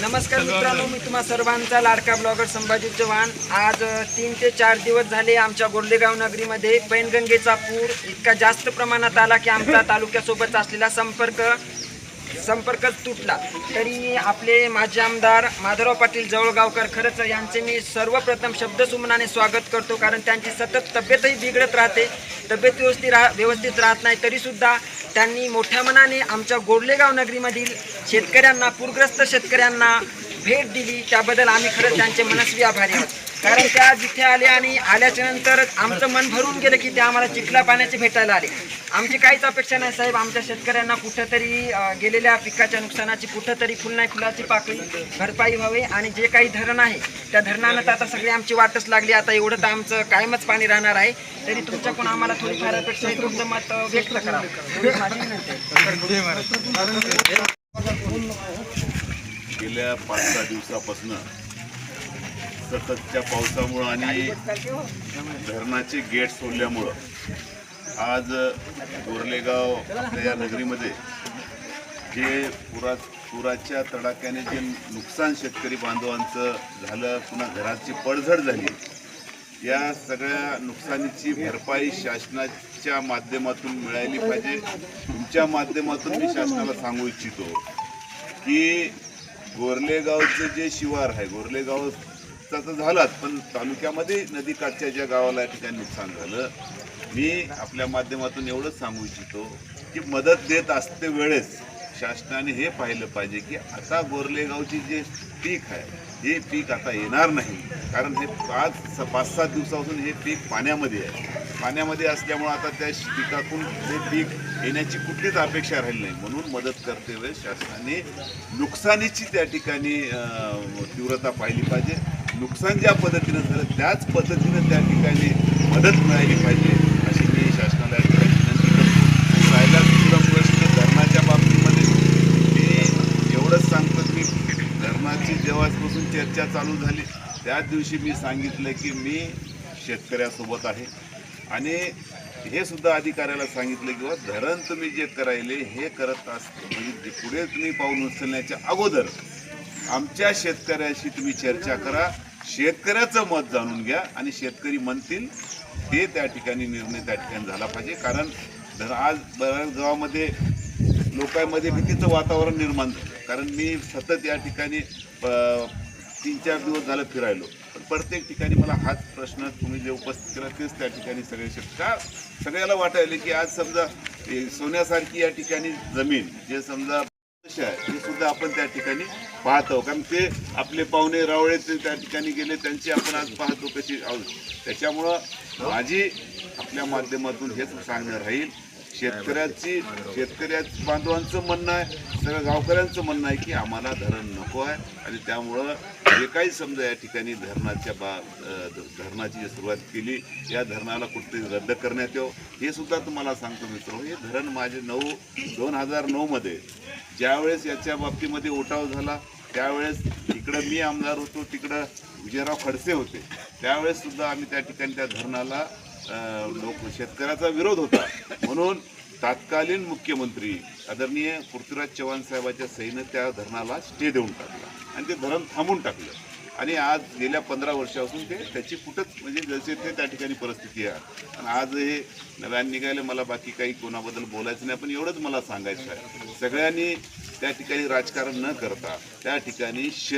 नमस्कार मित्रांनो मी तुम्हा सर्वांचा लाडका ब्लॉगर संभाजी चव्हाण. आज तीन ते चार दिवस झाले आमच्या गोर्लेगाव नगरीमध्ये पैनगंगेचा पूर इतका जास्त प्रमाणात आला की आमचा तालुक्यासोबत असलेला संपर्क संपर्कच तुटला. तरी आपले माजी आमदार माधवराव पाटील जवळगावकर खरंच यांचे मी सर्वप्रथम शब्दसुमनाने स्वागत करतो कारण त्यांची सतत तब्येतही बिघडत राहते. तब्येत व्यवस्थित राह व्यवस्थित राहत नाही तरीसुद्धा त्यांनी मोठ्या मनाने आमच्या गोडलेगाव नगरीमधील शेतकऱ्यांना पूरग्रस्त शेतकऱ्यांना भेट दिली. त्याबद्दल आम्ही खरंच त्यांचे मनस्वी आभारी आहोत. कारण त्या जिथे आले आणि आल्याच्यानंतर आमचं मन भरून गेलं की ते आम्हाला चिखला पाण्याचे भेटायला आले. आमची काहीच अपेक्षा नाही साहेब. आमच्या शेतकऱ्यांना कुठंतरी गेलेल्या पिकाच्या नुकसानाची कुठंतरी फुल नाही फुलाची पाकळी भरपाई व्हावी आणि जे काही धरण आहे त्या धरणानं तर आता सगळी आमची वाटच लागली. आता एवढं तर आमचं कायमच पाणी राहणार आहे. तरी तुमच्याकडून आम्हाला थोडीफार अपेक्षा आहे. तुमचं मत व्यक्त करा. गेल्या पाच सहा दिवसापासून सततच्या पावसामुळं आणि धरणाचे गेट सोडल्यामुळं आज गोरलेगाव आपल्या या नगरीमध्ये जे पुरा पुराच्या तडाख्याने जे नुकसान शेतकरी बांधवांचं झालं पुन्हा घराची पडझड झाली या सगळ्या नुकसानीची भरपाई शासनाच्या माध्यमातून मिळाली पाहिजे. तुमच्या माध्यमातून मी शासनाला सांगू इच्छितो की गोरलेगावचं जे शिवार आहे गोरलेगाव तर झालाच पण तालुक्यामध्ये नदीकाठच्या ज्या गावाला या ठिकाणी नुकसान झालं मी आपल्या माध्यमातून एवढंच सांगू इच्छितो की मदत देत असते वेळेस शासनाने हे पाहिलं पाहिजे की आता गोरलेगावची जे पीक आहे हे पीक आता येणार नाही. कारण हे पाच स- पाच सात दिवसापासून हे पीक पाण्यामध्ये आहे. पाण्यामध्ये असल्यामुळं आता त्या पिकातून हे पीक येण्याची कुठलीच अपेक्षा राहिली नाही. म्हणून मदत करते वेळेस शासनाने नुकसानीची त्या ठिकाणी तीव्रता पाहिली पाहिजे. नुकसान ज्या पद्धतीनं झालं त्याच पद्धतीनं त्या ठिकाणी मदत मिळाली पाहिजे अशी मी शासनाला विनंती करतो. राहिला दुसरा प्रश्न धरणाच्या बाबतीमध्ये. मी एवढंच सांगतो की धरणाची जेव्हापासून चर्चा चालू झाली त्याच दिवशी मी सांगितलं की मी शेतकऱ्यासोबत आहे. आणि हे सुद्धा अधिकाऱ्याला सांगितलं की बा धरण तुम्ही जे करायले हे करत असत. म्हणजे पुढे तुम्ही पाऊल उचलण्याच्या अगोदर आमच्या शेतकऱ्याशी तुम्ही चर्चा करा शेतकऱ्याचं मत जाणून घ्या आणि शेतकरी म्हणतील ते त्या ठिकाणी निर्णय त्या ठिकाणी झाला पाहिजे. कारण जर आज बऱ्याच गावामध्ये लोकांमध्ये भीतीचं वातावरण निर्माण झालं. कारण मी सतत या ठिकाणी तीन चार दिवस झालं फिरायलो. पण प्रत्येक ठिकाणी मला हाच प्रश्न तुम्ही जे उपस्थित केला तेच त्या ठिकाणी सगळे शेत का सगळ्याला वाटायले की आज समजा हे सोन्यासारखी या ठिकाणी जमीन जे समजा आहे ते सुद्धा आपण त्या ठिकाणी पाहतो कारण ते आपले पाहुणे रावळे ते त्या ठिकाणी गेले त्यांची आपण आज पाहतो कशी आहोत त्याच्यामुळं माझी आपल्या माध्यमातून हेच सांगणं राहील. शेतकऱ्याची शेतकऱ्या बांधवांचं म्हणणं आहे सगळ्या गावकऱ्यांचं म्हणणं आहे की आम्हाला धरण नको आहे. आणि त्यामुळं जे काही समजा या ठिकाणी धरणाच्या बा धरणाची जी सुरुवात केली या धरणाला कुठेतरी रद्द करण्यात येऊ हे सुद्धा तुम्हाला सांगतो मित्र हे धरण माझे नऊ दोन हजार नऊमध्ये ज्यावेळेस याच्या बाबतीमध्ये उठाव झाला त्यावेळेस इकडं मी आमदार होतो तिकडं विजयराव खडसे होते. त्यावेळेस सुद्धा आम्ही त्या ठिकाणी त्या धरणाला लोक शेतकऱ्याचा विरोध होता. म्हणून तत्कालीन मुख्यमंत्री आदरणीय पृथ्वीराज चव्हाण साहेबाच्या सहीनं त्या धरणाला स्टे देऊन टाकला आणि ते धरण थांबून टाकलं. आणि आज गेल्या पंधरा वर्षापासून ते त्याची कुठंच म्हणजे जसे ते त्या ठिकाणी परिस्थिती आहे. आणि आज हे नव्याने निघायला मला बाकी काही कोणाबद्दल बोलायचं नाही पण एवढंच मला सांगायचं आहे. सगळ्यांनी त्या ठिकाणी राजकारण न करता त्या ठिकाणी